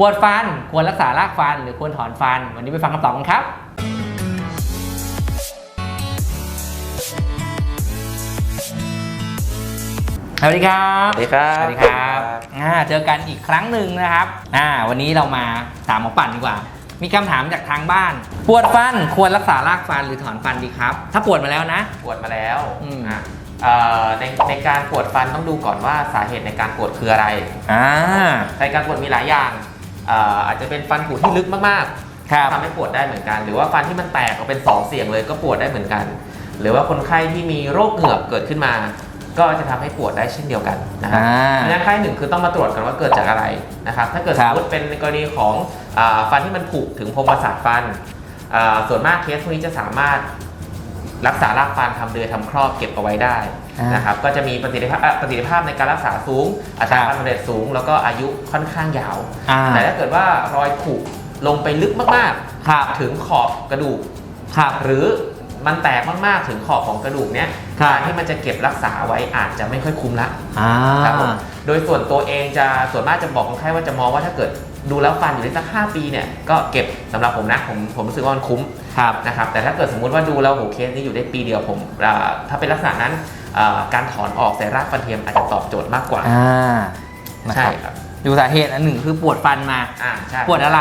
ปวดฟันควรรักษารากฟัน หรือควรถอนฟัน วันนี้ไปฟังคำตอบกันครับ สวัสดีครับสวัสดีครับสวัสดีครับอ่าเจอกันอีกครั้งหนึ่งนะครับอ่าวันนี้เรามาถามหมอปั่นดีกว่า มีคำถามจากทางบ้าน ปวดฟันควรรักษารากฟันหรือถอนฟันดีครับ ถ้าปวดมาแล้วนะ ปวดมาแล้วอืม อะเอ่อในในการปวดฟันต้องดูก่อนว่าสาเหตุในการปวดคืออะไรอ่าในการปวดมีหลายอย่างเอ่ออาจจะเป็นฟันผุที่ลึกมากครับ ๆทำให้ปวดได้เหมือนกัน หรือว่าฟันที่มันแตกออกเป็นสองเสียงเลยก็ปวดได้เหมือนกัน หรือว่าคนไข้ที่มีโรคเหงือกเกิดขึ้นมา ก็จะทำให้ปวดได้เช่นเดียวกันนะครับ อ่าเพราะฉะนั้นไข้หนึ่งคือต้องมาตรวจกันว่าเกิดจากอะไรนะครับถ้าเกิดคสรัมบ มติเป็นในกรณีของอาฟันที่มันผุถึงโพรงประสาทฟันอ่าส่วนมากเคสพวกนี้จะสามารถรักษารากฟันทำเดือยทำครอบเก็บเอาไว้ได้อ่า นนะครับก็จะมีประสิทธิภาพอะประสิทธิภาพในการรักษาสูง อัตราครับการสำเร็จสูง แล้วก็อายุค่อนข้างยาวอ่าแต่ถ้าเกิดว่ารอยผุลงไปลึกมากครับๆถึงขอบกระดูกครับหรือมันแตกมากๆถึงขอบของกระดูกเนี้ยครับการที่มันจะเก็บรักษาไว้อาจจะไม่ค่อยคุ้มละอ่าครับผมโดยส่วนตัวเองจะส่วนมากจะบอกคนไข้ว่าจะมองว่าถ้าเกิดดูแล้วฟันอยู่ได้สัก 5 ปีเนี่ยก็เก็บสำหรับผมนะผมผมรู้สึกว่ามันคุ้มครับนะครับแต่ถ้าเกิดสมมุติว่าดูแล้วโหเคสนี้อยู่ได้ปีเดียวผมอ่าถ้าเป็นลักษณะนั้นอ่า การถอนออกใส่รากฟันเทียมอาจจะตอบโจทย์มากกว่าอ่านะใช่ครับครับดูสาเหตุอันหนึ่งคือปวดฟันมาอ่าใช่ปวดอะไร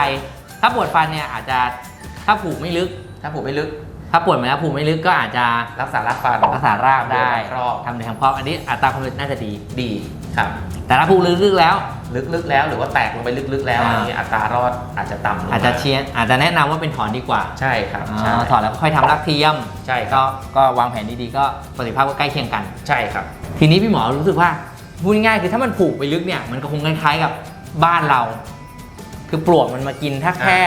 ถ้าปวดฟันเนี่ยอาจจะถ้าผูกไม่ลึก ถ้าผมไม่ลึก ถ้าปวดมาแล้วผูกไม่ลึกก็อาจจะรักษารากฟันรักษารากได้ทำเดือยทำครอบทำในทำครอบอันนี้อัตราความเป็นน่าจะดีดี ครับ แต่ถ้าผูกลึกๆแล้ว ลึกๆแล้วหรือว่าแตกลงไปลึกๆแล้วอ่าอันนี้อัตรารอดอาจจะต่ำลงมอาจจะเชียร์อาจจะแนะนำว่าเป็นถอนดีกว่าใช่ครับอ๋ใช่อถอนแล้วก็ค่อยทำรากเทียมใช่คก็รับก็วางแผนดีๆก็ประสิทธิภาพก็ใกล้เคียงกัน ใช่ครับ ทีนี้พี่หมอรู้สึกว่าพูดง่ายๆคือถ้ามันผูกไปลึกเนี่ยมันก็คงคล้ายๆกับบ้านเรา คือปลวกมันมากินถ้าแค่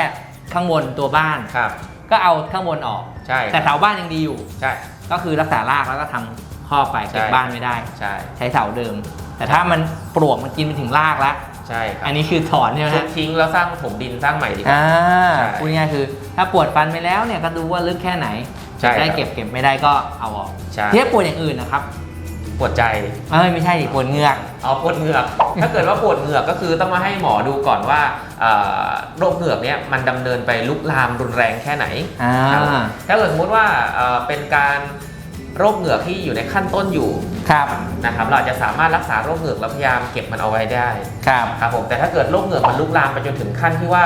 ข้างบนตัวบ้าน ครับ ก็เอาข้างบนออก ใช่แต่เสาบ้านยังดีอยู่ ใช่ ก็คือรักษารากแล้วก็ทำข้อบไปเก็บใช่บ้านไม่ได้ ใช่ ใช้เสาเดิม แต่ถ้ามันปลวกมันกินไปถึงรากแล้ว ใช่ครับอันนี้คือถอนใช่ไหมทุฮะบทิ้งแล้วสร้างถมดินสร้างใหม่ดีกว่า อ่าใช่พูดง่ายๆคือ ถ้าปวดฟันไปแล้วเนี่ยก็ดูว่าลึกแค่ไหนใช่ครับได้เก็บเก็บไม่ได้ก็เอาออกใช่ เทียบปวดอย่างอื่นนะครับปวดใจ เอ้ยไม่ใช่ดิปวดเหงือก เอาปวดเหงือก ถ้าเกิดว่าปวดเหงือกก็คือต้องมาให้หมอดูก่อนว่าเอ่อโรคเหงือกเนี่ยมันดำเนินไปลุกลามรุนแรงแค่ไหน อ่าครับถ้าเกิดสมมติว่าเอ่อเป็นการ โรคเหงือกที่อยู่ในขั้นต้นอยู่ครับนะครับเราอาจจะสามารถรักษาโรคเหงือกแล้วพยายามเก็บมันเอาไว้ได้ครับครับผมแต่ถ้าเกิดโรคเหงือกมันลุกลามไปจนถึงขั้นที่ว่า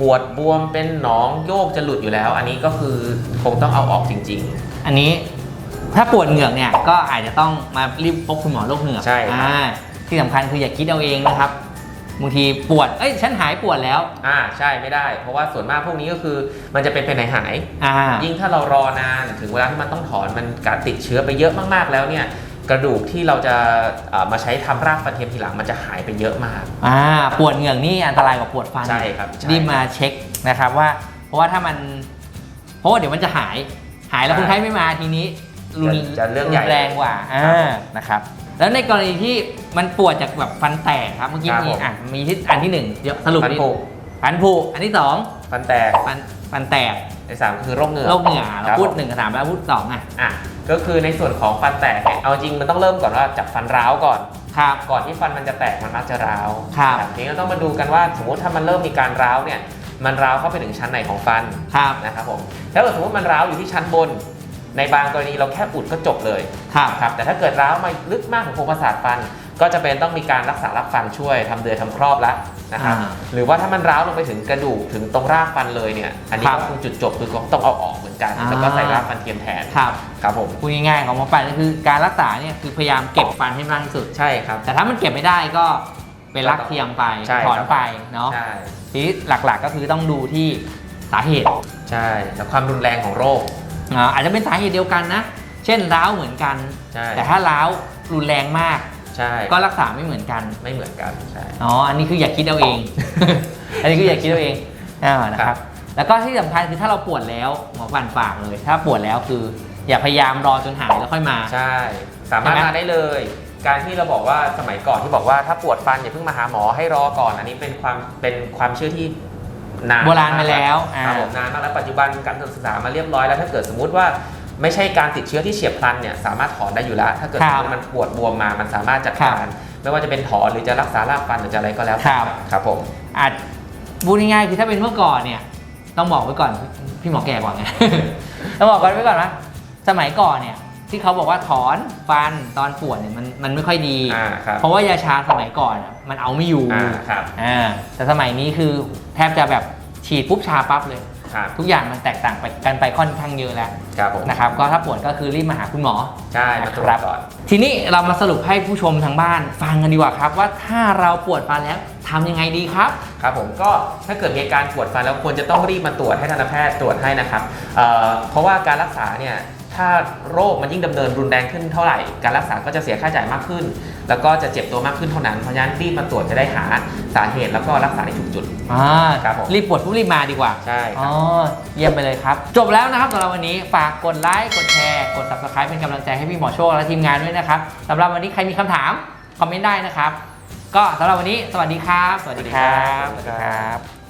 ปวดบวมเป็นหนองโยกจะหลุดอยู่แล้ว อันนี้ก็คือคงต้องเอาออกจริงอันนี้ถ้าปวดเหงือกเนี่ยก็อาจจะต้องมารีบพบคุณหมอโรคเหงือกใช่ครับอ่าที่สำคัญคืออย่าคิดเอาเองนะครับ บางทีปวด เอ้ยฉันหายปวดแล้วๆอ่าใช่ไม่ได้ เพราะว่าส่วนมากพวกนี้ก็คือมันจะเป็นไปไหนหายอ่ายิ่งถ้าเรารอนานถึงเวลาที่มันต้องถอนมันการติดเชื้อไปเยอะมากๆแล้วเนี่ยกระดูกที่เราจะเอ่อมาใช้ทำรากฟันเทียมทีหลังมันจะหายไปเยอะมาก อ่าปวดเหงือกนี่อันตรายกว่าปวดฟันใช่ครับใช่รีบมาเช็คนะครับว่า เพราะว่าถ้ามันเพราะว่าเดี๋ยวมันจะหายหายแล้วใช่คนไข้ไม่มาทีนี้รุนจะจะเรื่องใหญ่แรงกว่าครับอ่านะครับ แล้วในกรณีที่มันปวดจากแบบฟันแตกครับเมื่อกี้ครับมีผมอะมีที่อันที่หนึ่งเดี๋ยวสรุปฟันนิดผุ ฟันผุอันที่สองฟันแตกฟันฟันแตกในสามคือโรคเหงือกโรคเหงื่อเราครับพูดผมหนึ่งกับสามแล้วพูดสองอะอะก็คือในส่วนของฟันแตกเนี่ยเอาจริงมันต้องเริ่มก่อนว่าจากฟันร้าวก่อน ครับ ก่อนที่ฟันมันจะแตกมันมักจะร้าวครับทีนี้เราต้องมาดูกันว่าสมมติถ้ามันเริ่มมีการร้าวเนี่ยมันร้าวเข้าไปถึงชั้นไหนของฟันครับ นะครับผมถ้าเกิดสมมติมันร้าวอยู่ที่ชั้นบน ในบางกรณีเราแค่อุดก็จบเลยครับครับแต่ถ้าเกิดร้าวมาลึกมากถึงโพรงประสาทฟัน ก็จะเป็นต้องมีการรักษารักฟันช่วยทำเดือยทำครอบแล้วนะครับอ่าหรือว่าถ้ามันร้าวลงไปถึงกระดูกถึงตรงรากฟันเลยเนี่ยอันนี้ครับก็คือจุดจบคือต้องเอาออกเหมือนกันอ่าแล้วก็ใส่รากฟันเทียมแทนครับครับผมพูดง่ายๆของหมอปันก็คือการรักษาเนี่ยคือพยายามเก็บฟันให้มากที่สุดใช่ครับแต่ถ้ามันเก็บไม่ได้ก็เป็นรักเทียมไปใช่ถอนครับไปเนาะใช่ทีนี้หลักๆก็คือต้องดูที่สาเหตุใช่แล้วความรุนแรงของโรค อ่าอาจจะเป็นสาเหตุเดียวกันนะ เช่นร้าวเหมือนกันใช่แต่ถ้าร้าวรุนแรงมากใช่ก็รักษาไม่เหมือนกันไม่เหมือนกันใช่อ๋ออันนี้คืออย่าคิดเอาเอง อันนี้คืออย่าคิดเอาเองอ่านะคครัรับบแล้วก็ที่สำคัญคือถ้าเราปวดแล้วหมอปั่นฝากเลย ถ้าปวดแล้วคือ อย่าพยายามรอจนหายแล้วค่อยมาใช่ สามารถใช่ไหมมาได้เลย การที่เราบอกว่าสมัยก่อนที่บอกว่าถ้าปวดฟันอย่าเพิ่งมาหาหมอให้รอก่อน อันนี้เป็นความเป็นความเชื่อที่ นานโบราณไปแล้วครับอ่าผมนานมากแล้วปัจจุบันการศึกษามาเรียบร้อยแล้วถ้าเกิดสมมุติว่าไม่ใช่การติดเชื้อที่เฉียบพลันเนี่ยสามารถถอนได้อยู่แล้ว ถ้าเกิดคสรัมบมติมันปวดบวมมามันสามารถจัดครับการ ไม่ว่าจะเป็นถอนหรือจะรักษารากฟันหรือจะอะไรก็แล้วครับครับผมอาจพูดง่ายๆคือถ้าเป็นเมื่อก่อนเนี่ยต้องบอกไว้ก่อนพี่หมอแก่กว่าไงต้องบอกกันไว้ก่อนว่าสมัยก่อนเนี่ยที่เขาบอกว่าถอนฟันตอนปวดเนี่ยมันมันไม่ค่อยดีอ่าครับเพราะว่ายาชาสมัยก่อนอะมันเอาไม่อยู่อ่าครับอ่าแต่สมัยนี้คือแทบจะแบบ ฉีดปุ๊บชาปั๊บเลย ครับทุกอย่างมันแตกต่างไปกันไปค่อนข้างเยอะแล้วครับผมนะครับ ก็ถ้าปวดก็คือรีบมาหาคุณหมอ ใช่มาตรวจก่อน ทีนี้เรามาสรุปให้ผู้ชมทางบ้านฟังกันดีกว่าครับ ว่าถ้าเราปวดฟันแล้วทำยังไงดีครับ ครับผมก็ถ้าเกิดมีอาการปวดฟันแล้วควรจะต้องรีบมาตรวจให้ทันตแพทย์ตรวจให้นะครับเอ่อเพราะว่าการรักษาเนี่ย ถ้าโรคมันยิ่งดำเนินรุนแรงขึ้นเท่าไหร่ การรักษาก็จะเสียค่าใช้จ่ายมากขึ้น แล้วก็จะเจ็บตัวมากขึ้นเท่านั้น เพราะฉะนั้นรีบมาตรวจจะได้หาสาเหตุแล้วก็รักษาได้ถูกจุดอ่าครับผมรีบปวดปุ๊บรีบมาดีกว่า ใช่คอ๋รัอบเยี่ยมไปเลยครับ จบแล้วนะครับสำหรับวันนี้ฝากกดไลค์กดแชร์กด subscribe เป็นกำลังใจให้พี่หมอโชคและทีมงานด้วยนะครับสำหรับวันนี้ใครมีคำถามคอมเมนต์ได้นะครับ ก็สำหรับวันนี้ สวัสดีครับ สวัสดีครับสวัสดีครับ